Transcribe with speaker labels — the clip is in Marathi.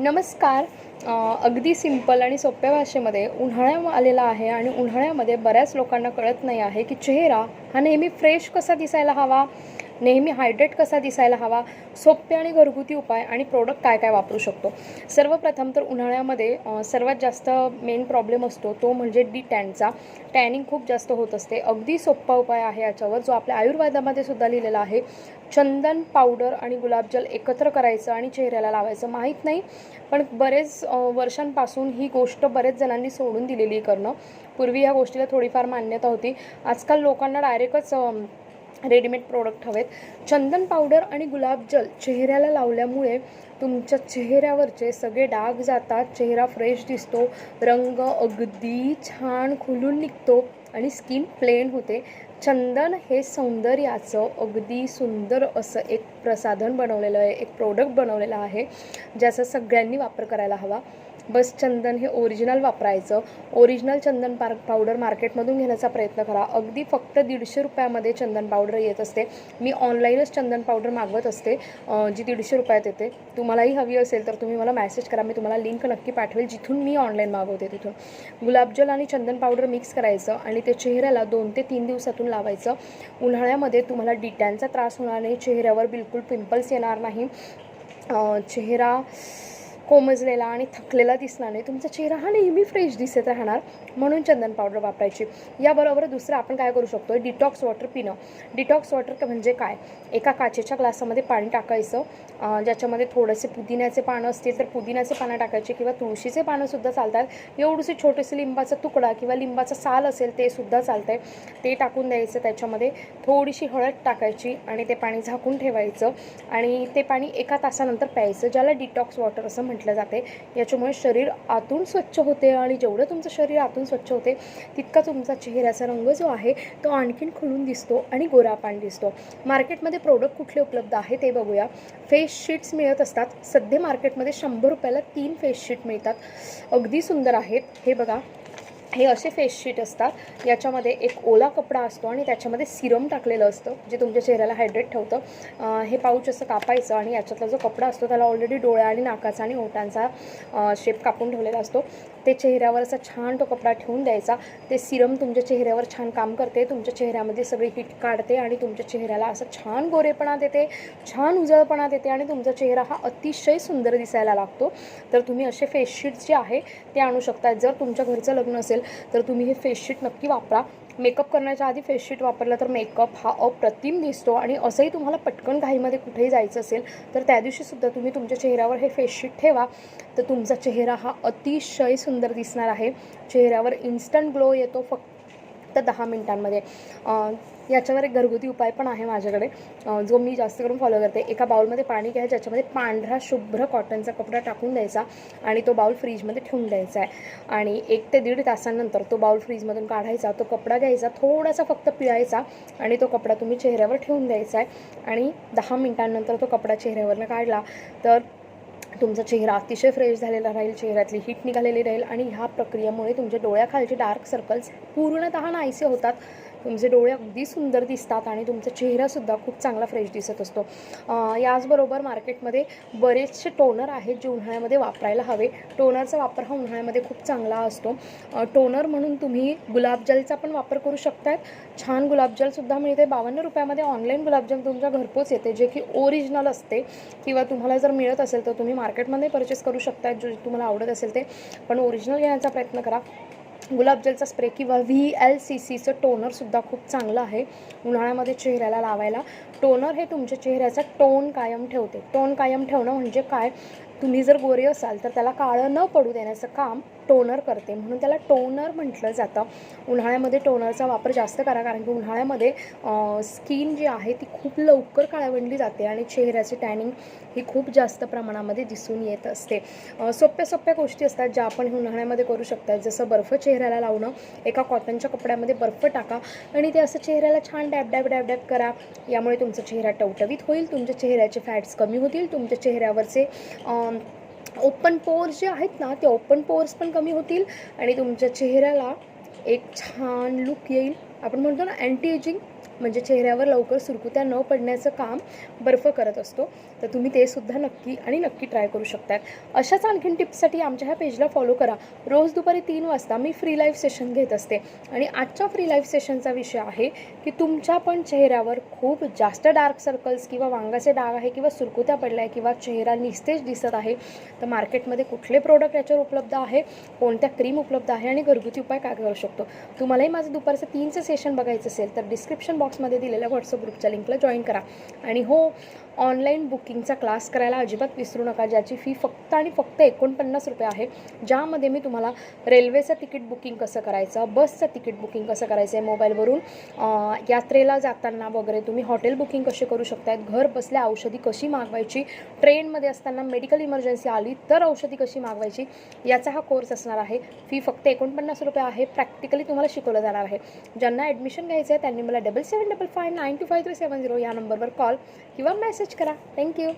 Speaker 1: नमस्कार. अगदी सिंपल आणि सोप्या भाषेमध्ये उन्हाळा आलेला आहे आणि उन्हाळ्यामध्ये बऱ्याच लोकांना कळत नाही आहे की चेहरा हा नेहमी फ्रेश कसा दिसायला हवा? नेहमी हायड्रेट कसा दिसायला हवा सोपे आणि घरगुती उपाय आणि प्रोडक्ट काय काय वापरू शकतो? सर्वप्रथम तर उन्हाळ्यामध्ये सर्वात जास्त मेन प्रॉब्लेम असतो तो म्हणजे डी टॅनचा टॅनिंग खूप जास्त होत असते. अगदी सोपा उपाय आहे याच्यावर जो आपल्या आयुर्वेदामध्ये सुद्धा लिहिलेला आहे. चंदन पावडर आणि गुलाबजल एकत्र करायचं आणि चेहऱ्याला लावायचं. माहीत नाही पण बरेच वर्षांपासून ही गोष्ट बरेच जणांनी सोडून दिलेली आहे करणं. पूर्वी ह्या गोष्टीला थोडीफार मान्यता होती. आजकाल लोकांना डायरेक्टच रेडीमेड प्रोडक्ट हवेत. चंदन पावडर आणि गुलाबजल चेहऱ्याला लावल्यामुळे तुमच्या चेहऱ्यावरचे सगळे डाग जातात. चेहरा फ्रेश दिसतो. रंग अगदी छान खुलून निघतो आणि स्किन प्लेन होते. चंदन हे सौंदर्याचं अगदी सुंदर असं एक प्रसाधन बनवलेलं आहे एक प्रोडक्ट बनवलेलं आहे ज्याचा सगळ्यांनी वापर करायला हवा. बस चंदन हे ओरिजिनल वापरायचं. ओरिजिनल चंदन पार पावडर मार्केटमधून घेण्याचा प्रयत्न करा. अगदी फक्त दीडशे रुपयामध्ये चंदन पावडर येत असते. मी ऑनलाईनच चंदन पावडर मागवत असते. जी दीडशे रुपयात येते. तुम्हालाही हवी असेल तर तुम्ही मला मॅसेज करा. मी तुम्हाला लिंक नक्की पाठवेल जिथून मी ऑनलाईन मागवते तिथून. गुलाबजल आणि चंदन पावडर मिक्स करायचं आणि ते चेहऱ्याला दोन ते तीन दिवसातून लावायचं. उन्हाळ्यामध्ये तुम्हाला डिटॅनचा त्रास होणार नाही. चेहऱ्यावर बिलकुल पिंपल्स येणार नाही. चेहरा कोमजलेला आणि थकलेला दिसणार नाही. तुमचा चेहरा हा नेहमी फ्रेश दिसत राहणार म्हणून चंदन पावडर वापरायची. याबरोबर दुसरं आपण काय करू शकतो डिटॉक्स वॉटर पिणं. डिटॉक्स वॉटर म्हणजे काय? एका काचेच्या ग्लासामध्ये पाणी टाकायचं ज्याच्यामध्ये थोडेसे पुदिन्याचे पानं असतील तर पुदिन्याचे पानं टाकायचे किंवा तुळशीचे पानंसुद्धा चालतात. एवढंसे छोटेसे लिंबाचा तुकडा किंवा लिंबाचा साल असेल ते सुद्धा चालतंय. ते टाकून द्यायचं त्याच्यामध्ये. थोडीशी हळद टाकायची आणि ते पाणी झाकून ठेवायचं आणि ते पाणी एका तासानंतर प्यायचं ज्याला डिटॉक्स वॉटर असं म्हणतात. म्हटलं जाते. याच्यामुळे शरीर आतून स्वच्छ होते आणि जेवढं तुमचं शरीर आतून स्वच्छ होते तितका तुमचा चेहऱ्याचा रंग जो आहे तो आणखीन खुलून दिसतो आणि गोरापान दिसतो. मार्केटमध्ये प्रोडक्ट कुठले उपलब्ध आहे ते बघूया. फेस शीट्स मिळत असतात. सध्या मार्केटमध्ये शंभर रुपयाला तीन फेस शीट मिळतात. अगदी सुंदर आहेत. हे बघा. हे असे फेस शीट असतात याच्यामध्ये एक ओला कपडा असतो आणि त्याच्यामध्ये सिरम टाकलेलं असतं जे तुमच्या चेहऱ्याला हायड्रेट ठेवतं. हे पाऊच असं कापायचं आणि याच्यातला जो कपडा असतो त्याला ऑलरेडी डोळ्या आणि नाकाचा आणि ओठांचा शेप कापून ठेवलेला असतो. ते चेहऱ्यावर असा छान तो कपडा ठेवून द्यायचा. ते सिरम तुमच्या चेहऱ्यावर छान काम करते तुमच्या चेहऱ्यामध्ये सगळी हिट काढते आणि तुमच्या चेहऱ्याला असं छान गोरेपणा देते छान उजळपणा देते आणि तुमचा चेहरा हा अतिशय सुंदर दिसायला लागतो. तर तुम्ही असे फेस जे आहे ते आणू शकता. जर तुमच्या घरचं लग्न असेल तर तुम्ही हे फेसशीट नक्की वापरा. मेकअप करण्याच्या आधी फेसशीट वापरला तर मेकअप हा अप्रतिम दिसतो आणि असंही तुम्हाला पटकन घाईमध्ये कुठेही जायचं असेल तर त्या दिवशीसुद्धा तुम्ही तुमच्या चेहऱ्यावर हे फेसशीट ठेवा. तर तुमचा चेहरा हा अतिशय सुंदर दिसणार आहे. चेहऱ्यावर इन्स्टंट ग्लो येतो फक्त फक्त दहा मिनिटांमध्ये. याच्यावर एक घरगुती उपाय पण आहे माझ्याकडे. जो मी जास्त करून फॉलो करते. एका बाउलमध्ये पाणी घ्यायचं ज्याच्यामध्ये पांढरा शुभ्र कॉटनचा कपडा टाकून द्यायचा आणि तो बाउल फ्रीजमध्ये ठेवून द्यायचा आहे. आणि एक ते दीड तासानंतर तो बाउल फ्रीजमधून काढायचा तो कपडा घ्यायचा थोडासा फक्त पिळायचा आणि तो कपडा तुम्ही चेहऱ्यावर ठेवून द्यायचा आहे. आणि दहा मिनिटांनंतर तो कपडा चेहऱ्यावरनं काढला तर तुमचा चेहरा अतिशय फ्रेश झालेला राहील चेहऱ्यातली हीट निघालेली राहील आणि ह्या प्रक्रियेमुळे तुमच्या डोळ्याखालचे डार्क सर्कल्स पूर्णतः नाहीसे होतात. तुमचे डोळे अगदी सुंदर दिसतात आणि तुमचा चेहरासुद्धा खूप चांगला फ्रेश दिसत असतो. याचबरोबर मार्केटमध्ये बरेचसे टोनर आहेत जे उन्हाळ्यामध्ये वापरायला हवे. टोनरचा वापर हा उन्हाळ्यामध्ये खूप चांगला असतो. टोनर म्हणून तुम्ही गुलाबजलचा पण वापर करू शकतात. छान गुलाबजलसुद्धा मिळते. बावन्न रुपयामध्ये ऑनलाईन गुलाबजल तुमच्या घरपोच येते. जे की ओरिजिनल असते किंवा तुम्हाला जर मिळत असेल तर तुम्ही मार्केटमध्ये परचेस करू शकता जो तुम्हाला आवडत असेल ते. पण ओरिजिनल घेण्याचा प्रयत्न करा. गुलाबजलचा स्प्रे किंवा व्ही एल सी सीचं टोनरसुद्धा खूप चांगलं आहे. उन्हाळ्यामध्ये चेहऱ्याला लावायला. टोनर हे तुमच्या चेहऱ्याचा टोन कायम ठेवते. टोन कायम ठेवणं म्हणजे काय? तुम्ही जर गोरे असाल तर त्याला काळं न पडू देण्याचं काम टोनर करते. म्हणून त्याला टोनर म्हटलं जातं. उन्हाळ्यामध्ये टोनरचा वापर जास्त करा कारण की उन्हाळ्यामध्ये स्किन जी आहे ती खूप लवकर काळवंडली जाते आणि चेहऱ्याची टॅनिंग ही खूप जास्त प्रमाणामध्ये दिसून येत असते. सोप्या सोप्या गोष्टी असतात ज्या आपण उन्हाळ्यामध्ये करू शकतात. जसं बर्फ चेहऱ्याला लावणं एका कॉटनच्या कपड्यामध्ये बर्फ टाका आणि ते असं चेहऱ्याला छान डॅब डॅब डॅब डॅब करा. यामुळे तुमचा चेहरा टवटवीत होईल तुमच्या चेहऱ्याचे फॅट्स कमी होतील तुमच्या चेहऱ्यावरचे ओपन पोर्स जे आहेत ना ते ओपन पोर्स पण कमी होतील आणि तुमच्या चेहऱ्याला एक छान लुक येईल. आपण म्हणतो ना अँटी एजिंग म्हणजे चेहऱ्यावर लवकर सुरकुत्या न पडण्याचं काम बर्फ करत असतो. तर तुम्ही ते सुद्धा नक्की आणि नक्की ट्राय करू शकतात अशाच आणखीन टिप्ससाठी आमच्या ह्या पेजला फॉलो करा. रोज दुपारी तीन वाजता मी फ्री लाईव्ह सेशन घेत असते. आणि आजच्या फ्री लाईव्ह सेशनचा विषय आहे की तुमच्या पण चेहऱ्यावर खूप जास्त डार्क सर्कल्स किंवा वांगाचे डाग आहे किंवा सुरकुत्या पडल्या आहे किंवा चेहरा निस्तेज दिसत आहे तर मार्केटमध्ये कुठले प्रोडक्ट याच्यावर उपलब्ध आहे कोणत्या क्रीम उपलब्ध आहे आणि घरगुती उपाय काय करू शकतो? तुम्हालाही माझं दुपारचं तीनचं सेशन बघायचं असेल तर डिस्क्रिप्शन बॉक्स बॉक्समध्ये दिलेल्या व्हॉट्सअप ग्रुपच्या लिंकला जॉईन करा. आणि हो ऑनलाईन बुकिंगचा क्लास करायला अजिबात विसरू नका ज्याची फी फक्त आणि फक्त एकोणपन्नास रुपये आहे. ज्यामध्ये मी तुम्हाला रेल्वेचं तिकीट बुकिंग कसं करायचं बसचं तिकीट बुकिंग कसं करायचं आहे मोबाईलवरून यात्रेला जाताना वगैरे तुम्ही हॉटेल बुकिंग कसे करू शकतायत घर बसल्या औषधी कशी मागवायची ट्रेनमध्ये असताना मेडिकल इमर्जन्सी आली तर औषधी कशी मागवायची याचा हा कोर्स असणार आहे. फी फक्त एकोणपन्नास रुपये आहे प्रॅक्टिकली तुम्हाला शिकवलं जाणार आहे. ज्यांना ॲडमिशन घ्यायचं आहे त्यांनी मला double seven double five nine two five three seven zero या नंबरवर कॉल किंवा मेसेज करा. थँक्यू